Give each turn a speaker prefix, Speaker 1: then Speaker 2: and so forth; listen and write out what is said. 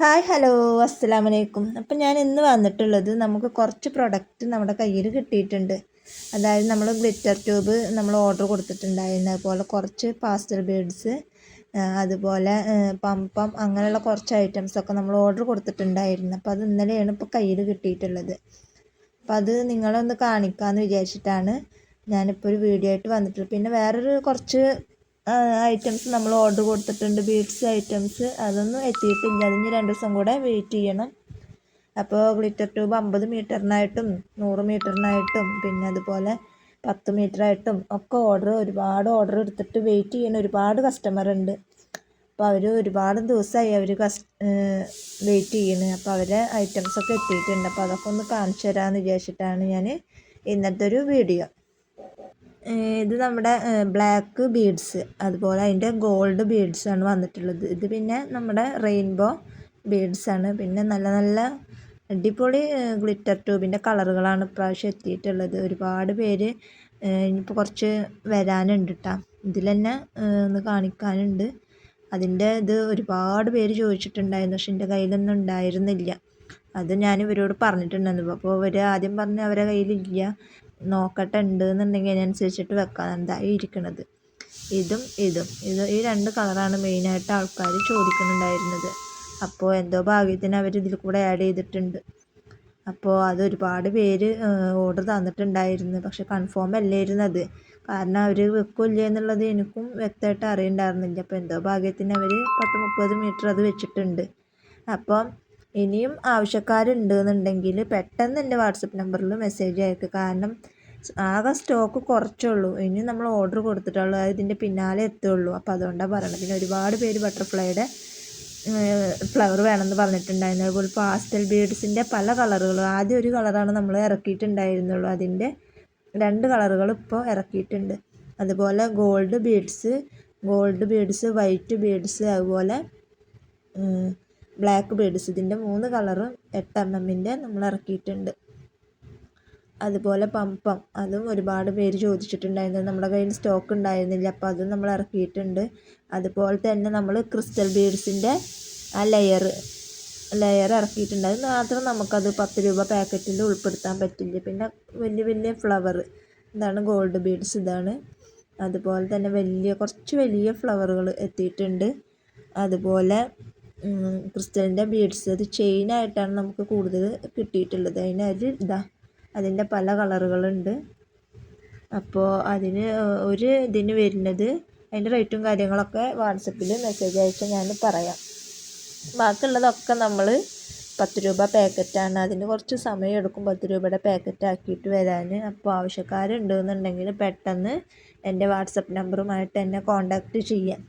Speaker 1: Hi hello അസ്സലാമു അലൈക്കും അപ്പം ഞാൻ ഇന്ന് വന്നിട്ടുള്ളത് നമുക്ക് കുറച്ച് പ്രൊഡക്റ്റ് നമ്മുടെ കയ്യിൽ കിട്ടിയിട്ടുണ്ട്. അതായത് നമ്മൾ ഗ്ലിറ്റർ ട്യൂബ് നമ്മൾ ഓർഡർ കൊടുത്തിട്ടുണ്ടായിരുന്നു. അതുപോലെ കുറച്ച് പാസ്റ്റർ ബീഡ്സ് അതുപോലെ പമ്പം അങ്ങനെയുള്ള കുറച്ച് ഐറ്റംസ് ഒക്കെ നമ്മൾ ഓർഡർ കൊടുത്തിട്ടുണ്ടായിരുന്നു. അപ്പോൾ അത് ഇന്നലെയാണ് ഇപ്പോൾ കയ്യിൽ കിട്ടിയിട്ടുള്ളത്. അപ്പോൾ അത് നിങ്ങളൊന്ന് കാണിക്കാമെന്ന് വിചാരിച്ചിട്ടാണ് ഞാനിപ്പോൾ ഒരു വീഡിയോ ആയിട്ട് വന്നിട്ടുള്ളത്. പിന്നെ വേറൊരു കുറച്ച് ഐറ്റംസ് നമ്മൾ ഓർഡർ കൊടുത്തിട്ടുണ്ട് ബീഡ്സ് ഐറ്റംസ് അതൊന്നും എത്തിയിട്ടില്ല. അതിന് രണ്ട് ദിവസം കൂടെ വെയിറ്റ് ചെയ്യണം. അപ്പോൾ ഗ്ലിറ്റർ ട്യൂബ് അമ്പത് മീറ്ററിനായിട്ടും നൂറ് മീറ്ററിനായിട്ടും പിന്നെ അതുപോലെ പത്ത് മീറ്ററായിട്ടും ഒക്കെ ഓർഡർ ഒരുപാട് ഓർഡർ എടുത്തിട്ട് വെയിറ്റ് ചെയ്യുന്ന ഒരുപാട് കസ്റ്റമർ ഉണ്ട്. അപ്പോൾ അവർ ഒരുപാട് ദിവസമായി അവർ കസ് വെയിറ്റ് ചെയ്യുന്നത് അപ്പോൾ അവരെ ഐറ്റംസ് ഒക്കെ എത്തിയിട്ടുണ്ട്. അപ്പോൾ അതൊക്കെ ഒന്ന് കാണിച്ചു തരാമെന്ന് വിചാരിച്ചിട്ടാണ് ഞാൻ ഇന്നത്തെ ഒരു വീഡിയോ ഇത് നമ്മുടെ ബ്ലാക്ക് ബീഡ്സ് അതുപോലെ അതിന്റെ ഗോൾഡ് ബീഡ്സാണ് വന്നിട്ടുള്ളത്. ഇത് പിന്നെ നമ്മുടെ റെയിൻബോ ബീഡ്സാണ്. പിന്നെ നല്ല നല്ല അടിപൊളി ഗ്ലിറ്റർ ട്യൂബിന്റെ കളറുകളാണ് ഇപ്രാവശ്യം എത്തിയിട്ടുള്ളത്. ഒരുപാട് പേര് ഇനിയിപ്പോൾ കുറച്ച് വരാനുണ്ട് കേട്ടോ ഇതിൽ തന്നെ ഒന്ന് കാണിക്കാനുണ്ട്. അതിന്റെ ഇത് ഒരുപാട് പേര് ചോദിച്ചിട്ടുണ്ടായിരുന്നു. പക്ഷെ എന്റെ കയ്യിലൊന്നും ഉണ്ടായിരുന്നില്ല. അത് ഞാൻ ഇവരോട് പറഞ്ഞിട്ടുണ്ടായിരുന്നു. അപ്പോൾ ഇവർ ആദ്യം പറഞ്ഞ് അവരുടെ കയ്യിലില്ല. നോക്കട്ടെ ഉണ്ട് എന്നുണ്ടെങ്കിൽ അതിനനുസരിച്ചിട്ട് വെക്കാം എന്താ ഇരിക്കണത്. ഇതും ഇതും. ഇത് ഈ രണ്ട് കളറാണ് മെയിനായിട്ട് ആൾക്കാർ ചോദിക്കുന്നുണ്ടായിരുന്നത്. അപ്പോൾ എന്തോ ഭാഗ്യത്തിന് അവർ ഇതിൽ കൂടെ ആഡ് ചെയ്തിട്ടുണ്ട്. അപ്പോൾ അത് ഒരുപാട് പേര് ഓർഡർ തന്നിട്ടുണ്ടായിരുന്നു. പക്ഷെ കൺഫേം അല്ലായിരുന്നു അത് കാരണം അവർ വെക്കില്ല എന്നുള്ളത് എനിക്കും വ്യക്തമായിട്ട് അറിയണ്ടായിരുന്നില്ല. അപ്പോൾ എന്തോ ഭാഗ്യത്തിന് അവർ പത്ത് മുപ്പത് മീറ്റർ അത് വെച്ചിട്ടുണ്ട്. അപ്പം ഇനിയും ആവശ്യക്കാരുണ്ട് എന്നുണ്ടെങ്കിൽ പെട്ടെന്ന് എന്റെ വാട്സപ്പ് നമ്പറിൽ മെസ്സേജ് അയക്കുക കാരണം ആകെ സ്റ്റോക്ക് കുറച്ചേ ഉള്ളൂ. ഇനി നമ്മൾ ഓർഡർ കൊടുത്തിട്ടുള്ളൂ അത് ഇതിന്റെ പിന്നാലെ എത്തുള്ളൂ അപ്പോൾ അതുകൊണ്ടാണ് പറയുന്നത് പിന്നെ ഒരുപാട് പേര് ബട്ടർഫ്ലൈയുടെ ഫ്ലവർ വേണമെന്ന് പറഞ്ഞിട്ടുണ്ടായിരുന്നു. അതുപോലെ പാസ്റ്റൽ ബീഡ്സിന്റെ പല കളറുകളും. ആദ്യം ഒരു കളറാണ് നമ്മൾ ഇറക്കിയിട്ടുണ്ടായിരുന്നുള്ളൂ. അതിന്റെ രണ്ട് കളറുകൾ ഇപ്പോൾ ഇറക്കിയിട്ടുണ്ട്. അതുപോലെ gold beads gold beads white beads അതുപോലെ ബ്ലാക്ക് ബേഡ്സ് ഇതിന്റെ മൂന്ന് കളറും എട്ട് എം എമ്മിന്റെ നമ്മൾ ഇറക്കിയിട്ടുണ്ട്. അതുപോലെ പമ്പം അതും ഒരുപാട് പേര് ചോദിച്ചിട്ടുണ്ടായിരുന്നു. നമ്മുടെ കയ്യിൽ സ്റ്റോക്ക് ഉണ്ടായിരുന്നില്ല അപ്പോൾ അതും നമ്മൾ ഇറക്കിയിട്ടുണ്ട്. അതുപോലെ തന്നെ നമ്മൾ ക്രിസ്റ്റൽ ബീഡ്സിന്റെ ആ ലെയർ ലെയർ ഇറക്കിയിട്ടുണ്ട്. അത് മാത്രം നമുക്കത് പത്ത് രൂപ പാക്കറ്റിൽ ഉൾപ്പെടുത്താൻ പറ്റില്ല. പിന്നെ വലിയ വലിയ ഫ്ലവർ ഇതാണ് ഗോൾഡ് ബീഡ്സ് ഇതാണ്. അതുപോലെ തന്നെ വലിയ കുറച്ച് വലിയ ഫ്ലവറുകൾ എത്തിയിട്ടുണ്ട്. അതുപോലെ ക്രിസ്റ്റലിന്റെ ബീഡ്സ്. അത് ചെയിനായിട്ടാണ് നമുക്ക് കൂടുതൽ കിട്ടിയിട്ടുള്ളത്. അതിനൊരു ഇതാ അതിന്റെ പല കളറുകളുണ്ട്. അപ്പോൾ അതിന് ഒരു ഇതിന് വരുന്നത് അതിന്റെ റേറ്റും കാര്യങ്ങളൊക്കെ വാട്സപ്പിൽ മെസ്സേജ് അയച്ചാൽ ഞാൻ പറയാം. ബാക്കിയുള്ളതൊക്കെ നമ്മൾ പത്ത് രൂപ പാക്കറ്റാണ്. അതിന് കുറച്ച് സമയം എടുക്കും പത്ത് രൂപയുടെ പാക്കറ്റ് ആക്കിയിട്ട് വരാൻ. അപ്പോൾ ആവശ്യക്കാരുണ്ടെന്നുണ്ടെങ്കിൽ പെട്ടെന്ന് എന്റെ വാട്സപ്പ് നമ്പറുമായിട്ട് എന്നെ കോൺടാക്റ്റ് ചെയ്യാം.